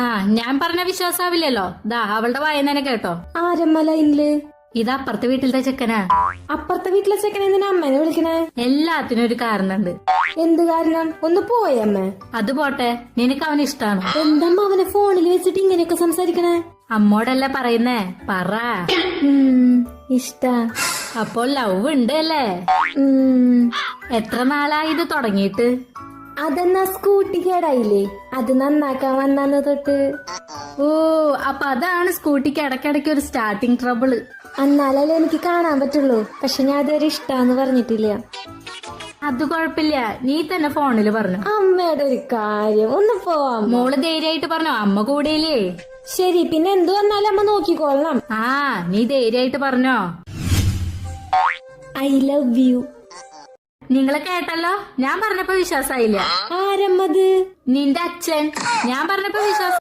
ആ ഞാൻ പറഞ്ഞ വിശ്വാസാവില്ലല്ലോ. ദാ അവളുടെ വായനനെ കേട്ടോ. ആരമ്മല ഇല്ലേ ഇത് അപ്പുറത്തെ വീട്ടിലത്തെ ചെക്കനാ. അപ്പുറത്തെ വീട്ടിലെ ചെക്കനെ എന്തിനാ അമ്മേനെ വിളിക്കണേ? എല്ലാത്തിനും ഒരു കാരണമുണ്ട്. എന്ത് കാരണം? ഒന്ന് പോയമ്മ അത് പോട്ടെ നിനക്ക് അവന് ഇഷ്ടാണ്. എന്തമ്മ അവനെ ഫോണിൽ വെച്ചിട്ട് ഇങ്ങനെയൊക്കെ സംസാരിക്കണേ? അമ്മോടല്ലേ പറയുന്നേ? പറ. ഇഷ്ട ഇഷ്ടാ. അപ്പോൾ ലവ് ഉണ്ട് അല്ലേ? എത്ര നാളായി ഇത് തുടങ്ങിയിട്ട്? അതെന്നാ സ്കൂട്ടി കേടായില്ലേ? അത് നന്നാക്കാൻ വന്നാന്ന് തൊട്ട്? ഓ അപ്പൊ അതാണ് സ്കൂട്ടിക്ക് ഇടയ്ക്കിടയ്ക്ക് ഒരു സ്റ്റാർട്ടിങ് ട്രബിൾ എന്നാലല്ലേ എനിക്ക് കാണാൻ പറ്റുള്ളൂ. പക്ഷെ ഞാൻ അതുവരെ ഇഷ്ടാന്ന് പറഞ്ഞിട്ടില്ല. അത് കൊഴപ്പില്ല നീ തന്നെ ഫോണിൽ പറഞ്ഞു. അമ്മയുടെ ഒരു കാര്യം. ഒന്ന് പോവാം മോൾ ധൈര്യമായിട്ട് പറഞ്ഞു. അമ്മ കൂടെയില്ലേ? ശരി പിന്നെ എന്ത് വന്നാലും അമ്മ നോക്കിക്കോളണം. ആ നീ ധൈര്യമായിട്ട് പറഞ്ഞോ. ഐ ലവ് യു നിങ്ങളെ കേട്ടല്ലോ? ഞാൻ പറഞ്ഞപ്പോ വിശ്വാസായില്ല. ആരമ്മത്? നിന്റെ അച്ഛൻ. ഞാൻ പറഞ്ഞപ്പോ വിശ്വാസം